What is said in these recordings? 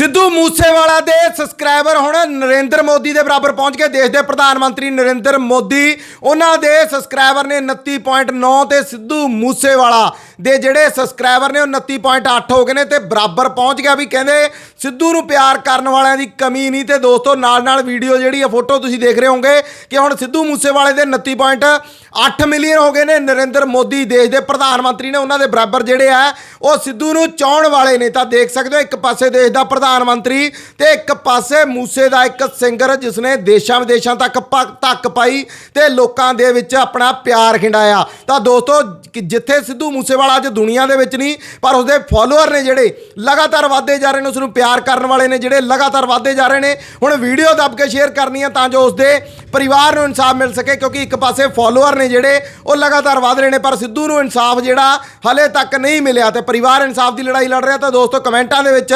ਸਿੱਧੂ ਮੂਸੇਵਾਲਾ ਦੇ ਸਬਸਕ੍ਰਾਈਬਰ ਹੁਣ ਨਰਿੰਦਰ ਮੋਦੀ ਦੇ ਬਰਾਬਰ ਪਹੁੰਚ ਗਏ। ਦੇਸ਼ ਦੇ ਪ੍ਰਧਾਨ ਮੰਤਰੀ ਨਰਿੰਦਰ ਮੋਦੀ, ਉਹਨਾਂ ਦੇ ਸਬਸਕ੍ਰਾਈਬਰ ਨੇ 29.9 ਤੇ ਸਿੱਧੂ ਮੂਸੇਵਾਲਾ ਦੇ ਜਿਹੜੇ ਸਬਸਕ੍ਰਾਈਬਰ ਨੇ ਉਹ 29.8 ਹੋ ਗਏ ਨੇ ਤੇ ਬਰਾਬਰ ਪਹੁੰਚ ਗਿਆ ਵੀ ਕਹਿੰਦੇ ਸਿੱਧੂ ਨੂੰ ਪਿਆਰ ਕਰਨ ਵਾਲਿਆਂ ਦੀ ਕਮੀ ਨਹੀਂ ਤੇ ਦੋਸਤੋ ਨਾਲ ਨਾਲ ਵੀਡੀਓ ਜਿਹੜੀ ਆ, ਫੋਟੋ ਤੁਸੀਂ ਦੇਖ ਰਹੇ ਹੋਗੇ ਕਿ ਹੁਣ ਸਿੱਧੂ ਮੂਸੇਵਾਲੇ ਦੇ 29.8 ਮਿਲੀਅਨ ਹੋ ਗਏ ਨੇ। ਨਰਿੰਦਰ ਮੋਦੀ ਦੇਸ਼ ਦੇ ਪ੍ਰਧਾਨ ਮੰਤਰੀ ਨੇ ਉਹਨਾਂ ਦੇ ਬਰਾਬਰ ਜਿਹੜੇ ਆ, ਉਹ ਸਿੱਧੂ ਨੂੰ ਚਾਹਣ ਵਾਲੇ ਨੇ। ਤਾਂ ਦੇਖ ਸਕਦੇ ਹੋ ਇੱਕ ਪਾਸੇ ਦੇਸ਼ ਦਾ ਪ੍ਰਧਾਨ ਮੰਤਰੀ ਤੇ ਇੱਕ ਪਾਸੇ ਮੂਸੇ ਦਾ ਇੱਕ ਸਿੰਗਰ ਜਿਸ ਨੇ ਦੇਸ਼ਾਂ ਵਿਦੇਸ਼ਾਂ ਤੱਕ ਪ- ਧੱਕ ਪਾਈ ਤੇ ਲੋਕਾਂ ਦੇ ਵਿੱਚ ਆਪਣਾ ਪਿਆਰ ਖਿੰਡਾਇਆ। ਤਾਂ ਦੋਸਤੋ ਜਿੱਥੇ ਸਿੱਧੂ ਮੂਸੇਵਾਲਾ ਅੱਜ ਦੁਨੀਆ ਦੇ ਵਿੱਚ ਨਹੀਂ, ਪਰ ਉਸਦੇ ਫਾਲੋਅਰ ਨੇ ਜਿਹੜੇ ਲਗਾਤਾਰ ਵਧਦੇ ਜਾ ਰਹੇ ਨੇ ਉਸ ਨੂੰ ਪਿਆਰ ਕਰਨ ਵਾਲੇ ਨੇ ਜਿਹੜੇ ਲਗਾਤਾਰ ਵਧਦੇ ਜਾ ਰਹੇ ਨੇ, ਹੁਣ ਵੀਡੀਓ ਦੱਬ ਕੇ ਸ਼ੇਅਰ ਕਰਨੀ ਹੈ ਤਾਂ ਜੋ ਉਸਦੇ ਪਰਿਵਾਰ ਨੂੰ ਇਨਸਾਫ ਮਿਲ ਸਕੇ ਕਿਉਂਕਿ ਇੱਕ ਪਾਸੇ ਫਾਲੋਅਰ ਨੇ ਜਿਹੜੇ, ਉਹ ਲਗਾਤਾਰ ਵਧ ਰਹੇ ਨੇ, ਪਰ ਸਿੱਧੂ ਨੂੰ ਇਨਸਾਫ ਜਿਹੜਾ ਹਲੇ ਤੱਕ ਨਹੀਂ ਮਿਲਿਆ ਤੇ ਪਰਿਵਾਰ ਇਨਸਾਫ ਦੀ ਲੜਾਈ ਲੜ ਰਿਹਾ ਤਾਂ ਦੋਸਤੋ ਕਮੈਂਟਾਂ ਦੇ ਵਿੱਚ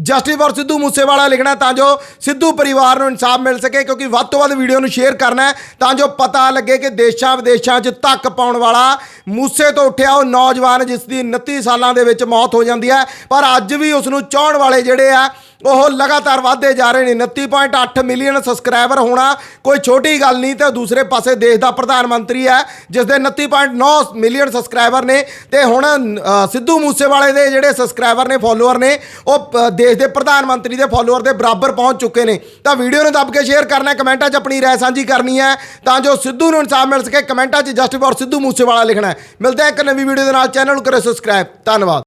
ਜਸਟਿਸ ਫॉर ਸਿੱਧੂ ਮੂਸੇਵਾਲਾ ਲਿਖਣਾ ਤਾਂ ਜੋ ਸਿੱਧੂ ਪਰਿਵਾਰ ਨੂੰ ਇਨਸਾਫ ਮਿਲ ਸਕੇ ਕਿਉਂਕਿ ਵੱਧ ਤੋਂ ਵੱਧ ਵੀਡੀਓ ਨੂੰ ਸ਼ੇਅਰ ਕਰਨਾ ਹੈ, ਤਾਂ ਜੋ ਪਤਾ ਲੱਗੇ ਕਿ ਦੇਸ਼ਾਂ ਵਿਦੇਸ਼ਾਂ 'ਚ ਧੱਕ ਪਾਉਣ ਵਾਲਾ ਮੂਸੇ ਤੋਂ ਉੱਠਿਆ ਉਹ ਨੌਜਵਾਨ ਜਿਸ ਦੀ 29 ਸਾਲਾਂ ਦੇ ਵਿੱਚ ਮੌਤ ਹੋ ਜਾਂਦੀ ਹੈ, ਪਰ ਅੱਜ ਵੀ ਉਸ ਨੂੰ ਚਾਹਣ ਵਾਲੇ ਜਿਹੜੇ ਆ ਉਹ ਲਗਾਤਾਰ ਵਧਦੇ ਜਾ ਰਹੇ ਨੇ। 29.8 ਮਿਲੀਅਨ ਸਬਸਕ੍ਰਾਈਬਰ ਹੋਣਾ ਕੋਈ ਛੋਟੀ ਗੱਲ ਨਹੀਂ ਤੇ ਦੂਸਰੇ ਪਾਸੇ ਦੇਸ਼ ਦਾ ਪ੍ਰਧਾਨ ਮੰਤਰੀ ਹੈ ਜਿਸ ਦੇ 29.9 ਮਿਲੀਅਨ ਸਬਸਕ੍ਰਾਈਬਰ ਨੇ ਤੇ ਹੁਣ ਸਿੱਧੂ ਮੂਸੇਵਾਲੇ ਦੇ ਜਿਹੜੇ ਸਬਸਕ੍ਰਾਈਬਰ ਨੇ ਫੋਲੋਅਰ ਨੇ, ਉਹ ਦੇਸ਼ ਦੇ ਪ੍ਰਧਾਨ ਮੰਤਰੀ ਦੇ ਫੋਲੋਅਰ ਦੇ ਬਰਾਬਰ ਪਹੁੰਚ ਚੁੱਕੇ ਨੇ। ਤਾਂ ਵੀਡੀਓ ਨੂੰ ਦੱਬ ਕੇ ਸ਼ੇਅਰ ਕਰਨਾ ਕਮੈਂਟਾਂ 'ਚ ਆਪਣੀ ਰਾਏ ਸਾਂਝੀ ਕਰਨੀ ਹੈ। ਤਾਂ ਜੋ ਸਿੱਧੂ ਨੂੰ ਇਨਸਾਫ ਮਿਲ ਸਕੇ, ਕਮੈਂਟਾਂ 'ਚ ਜਸਟ ਫॉर ਸਿੱਧੂ ਮੂਸੇਵਾਲਾ ਲਿਖਣਾ ਹੈ। ਮਿਲਦੇ ਹਾਂ ਇੱਕ ਨਵੀਂ ਵੀਡੀਓ ਦੇ ਨਾਲ, ਚੈਨਲ ਨੂੰ ਕਰੋ ਸਬਸਕ੍ਰਾਈਬ ਧੰਨਵਾਦ।